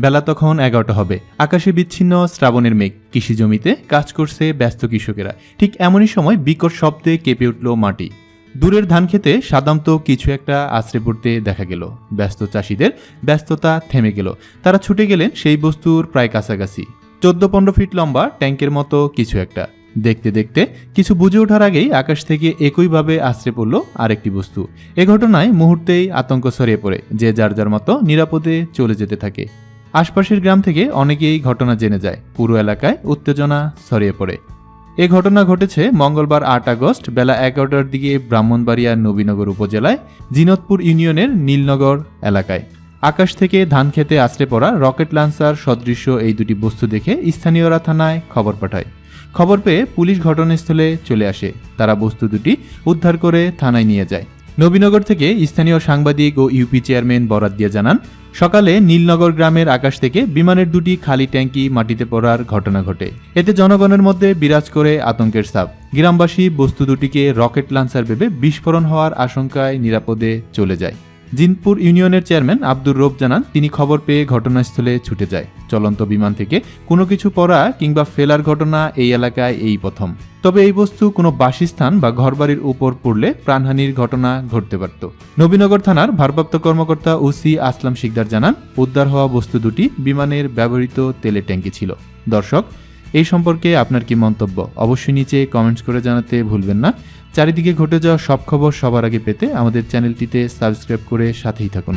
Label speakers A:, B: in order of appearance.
A: বেলা তখন এগারোটা হবে। আকাশে বিচ্ছিন্ন শ্রাবণের মেঘ। কৃষি জমিতে কাজ করছে ব্যস্ত কৃষকেরা। ঠিক এমনই সময় বিকট শব্দে কেঁপে উঠল মাটি। দূরের ধান খেতে সাধারণত কিছু একটা আশ্রে পড়তে দেখা গেল। ব্যস্ত চাষিদের ব্যস্ততা থেমে গেল। তারা ছুটে গেলেন সেই বস্তুর প্রায় কাছাকাছি। চোদ্দ পনেরো ফিট লম্বা ট্যাঙ্কের মতো কিছু একটা। দেখতে দেখতে কিছু বুঝে ওঠার আগেই আকাশ থেকে একইভাবে আশ্রে পড়ল আরেকটি বস্তু। এ ঘটনায় মুহূর্তেই আতঙ্ক ছড়িয়ে পড়ে, যে যার যার মতো নিরাপদে চলে যেতে থাকে। আশপাশের গ্রাম থেকে অনেকেই ঘটনা জেনে যায়। পুরো এলাকায় উত্তেজনা ছড়িয়ে পড়ে। এ ঘটনা ঘটেছে মঙ্গলবার আট আগস্ট বেলা এগারোটার দিকে ব্রাহ্মণবাড়িয়া নবীনগর উপজেলায় জিনতপুর ইউনিয়নের নীলনগর এলাকায়। আকাশ থেকে ধান খেতে আশ্রে পড়া রকেট লঞ্চার সদৃশ্য এই দুটি বস্তু দেখে স্থানীয়রা থানায় খবর পাঠায়। খবর পেয়ে পুলিশ ঘটনাস্থলে চলে আসে। তারা বস্তু দুটি উদ্ধার করে থানায় নিয়ে যায়। নবীনগর থেকে স্থানীয় সাংবাদিক ও ইউপি চেয়ারম্যান বরাদ দিয়ে জানান সকালে নীলনগর গ্রামের আকাশ থেকে বিমানের দুটি খালি ট্যাঙ্কি মাটিতে পড়ার ঘটনা ঘটে। এতে জনগণের মধ্যে বিরাজ করে আতঙ্কের সাপ গ্রামবাসী বস্তু দুটিকে রকেট লাঞ্চার ভেবে বিস্ফোরণ হওয়ার আশঙ্কায় নিরাপদে চলে যায়। জিনপুর ইউনিয়নের চেয়ারম্যান আব্দুর রব জানান, তিনি খবর পেয়ে ঘটনাস্থলে ছুটে যায়। চলন্ত বিমান থেকে কোনো কিছু পড়া কিংবা ফেলার ঘটনা এই এলাকায় এই প্রথম। তবে এই বস্তু কোনো বাসস্থান বা ঘরবাড়ির উপর পড়লে প্রাণহানির ঘটনা ঘটতে পারত। নবীনগর থানার ভারপ্রাপ্ত কর্মকর্তা ওসি আসলাম শিকদার জানান, উদ্ধার হওয়া বস্তু দুটি বিমানের ব্যবহৃত তেলের ট্যাঙ্কি ছিল। দর্শক এই সম্পর্কে আপনার কি মন্তব্য? অবশ্যই নিচে কমেন্টস করে জানাতে ভুলবেন না। চারিদিকে ঘটে যাওয়া সব খবর সবার আগে পেতে আমাদের চ্যানেলটিতে সাবস্ক্রাইব করে সাথেই থাকুন।